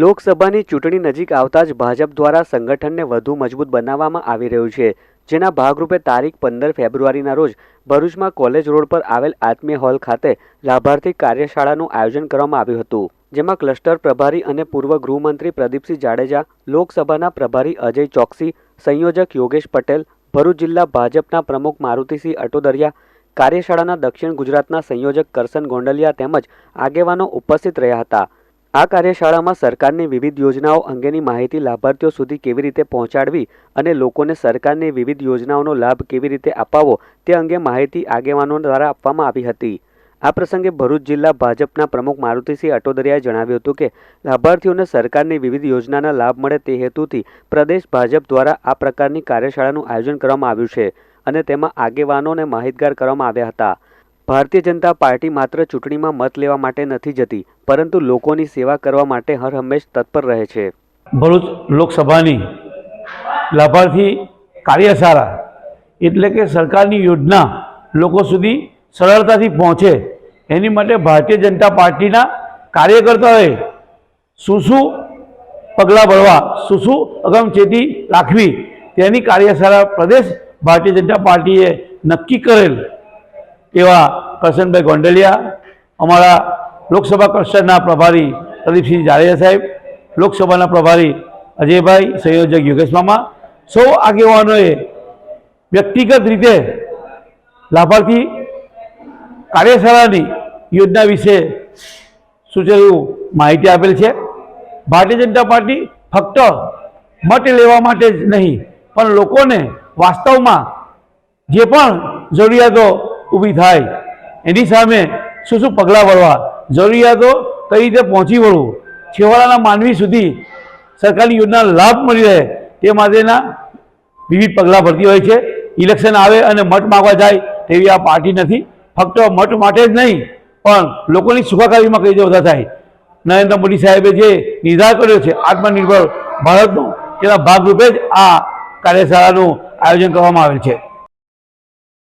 લોકસભાની ચૂંટણી નજીક આવતા જ ભાજપ દ્વારા સંગઠનને વધુ મજબૂત બનાવવામાં આવી રહ્યું છે, જેના ભાગરૂપે તારીખ પંદર ફેબ્રુઆરીના રોજ ભરૂચમાં કોલેજ રોડ પર આવેલ આત્મીય હોલ ખાતે લાભાર્થી કાર્યશાળાનું આયોજન કરવામાં આવ્યું હતું, જેમાં ક્લસ્ટર પ્રભારી અને પૂર્વ ગૃહમંત્રી પ્રદીપસિંહ જાડેજા, લોકસભાના પ્રભારી અજય ચોકસી, સંયોજક યોગેશ પટેલ, ભરૂચ જિલ્લા ભાજપના પ્રમુખ મારુતિસિંહ અટોદરિયા, કાર્યશાળાના દક્ષિણ ગુજરાતના સંયોજક કરસન ગોંડલિયા તેમજ આગેવાનો ઉપસ્થિત રહ્યા હતા. આ કાર્યશાળામાં સરકારની વિવિધ યોજનાઓ અંગેની માહિતી લાભાર્થીઓ સુધી કેવી રીતે પહોંચાડવી અને લોકોને સરકારની વિવિધ યોજનાઓનો લાભ કેવી રીતે અપાવવો તે અંગે માહિતી આગેવાનો દ્વારા આપવામાં આવી હતી. આ પ્રસંગે ભરૂચ જિલ્લા ભાજપના પ્રમુખ મારુતિસિંહ અટોદરિયાએ જણાવ્યું હતું કે, લાભાર્થીઓને સરકારની વિવિધ યોજનાના લાભ મળે તે હેતુથી પ્રદેશ ભાજપ દ્વારા આ પ્રકારની કાર્યશાળાનું આયોજન કરવામાં આવ્યું છે અને તેમાં આગેવાનોને માહિતગાર કરવામાં આવ્યા હતા. ભારતીય જનતા પાર્ટી માત્ર ચૂંટણીમાં મત લેવા માટે નથી જતી, પરંતુ લોકોની સેવા કરવા માટે હર હંમેશ તત્પર રહે છે. ભરૂચ લોકસભાની લાભાર્થી કાર્યશાળા એટલે કે સરકારની યોજના લોકો સુધી સરળતાથી પહોંચે, એની માટે ભારતીય જનતા પાર્ટીના કાર્યકર્તાઓએ શું શું પગલાં ભરવા, શું શું અગમચેતી રાખવી તેની કાર્યશાળા પ્રદેશ ભારતીય જનતા પાર્ટીએ નક્કી કરેલ એવા કરશનભાઈ ગોંડલિયા, અમારા લોકસભા કક્ષાના પ્રભારી પ્રદીપસિંહ જાડેજા સાહેબ, લોકસભાના પ્રભારી અજયભાઈ, સંયોજક યોગેશ મામા, સૌ આગેવાનોએ વ્યક્તિગત રીતે લાભાર્થી કાર્યશાળાની યોજના વિશે સૂચેલું માહિતી આપેલ છે. ભારતીય જનતા પાર્ટી ફક્ત મત લેવા માટે જ નહીં, પણ લોકોને વાસ્તવમાં જે પણ જરૂરિયાતો ઊભી થાય. એની સામે શું શું પગલાં ભરવા જરૂરિયાતો કઈ રીતે પહોંચી વળવું? છેવાડાના માનવી સુધી સરકારની યોજના લાભ મળી રહે તે માટેના વિવિધ પગલાં ભરતી હોય છે. ઇલેક્શન આવે અને મત માગવા જાય તેવી આ પાર્ટી નથી. ફક્ત મત માટે જ નહીં, પણ લોકોની સુખાકારીમાં કઈ રીતે વધારે થાય? નરેન્દ્ર મોદી સાહેબે જે નિર્ધાર કર્યો છે આત્મનિર્ભર ભારતનો, તેના ભાગરૂપે જ આ કાર્યશાળાનું આયોજન કરવામાં આવેલ છે.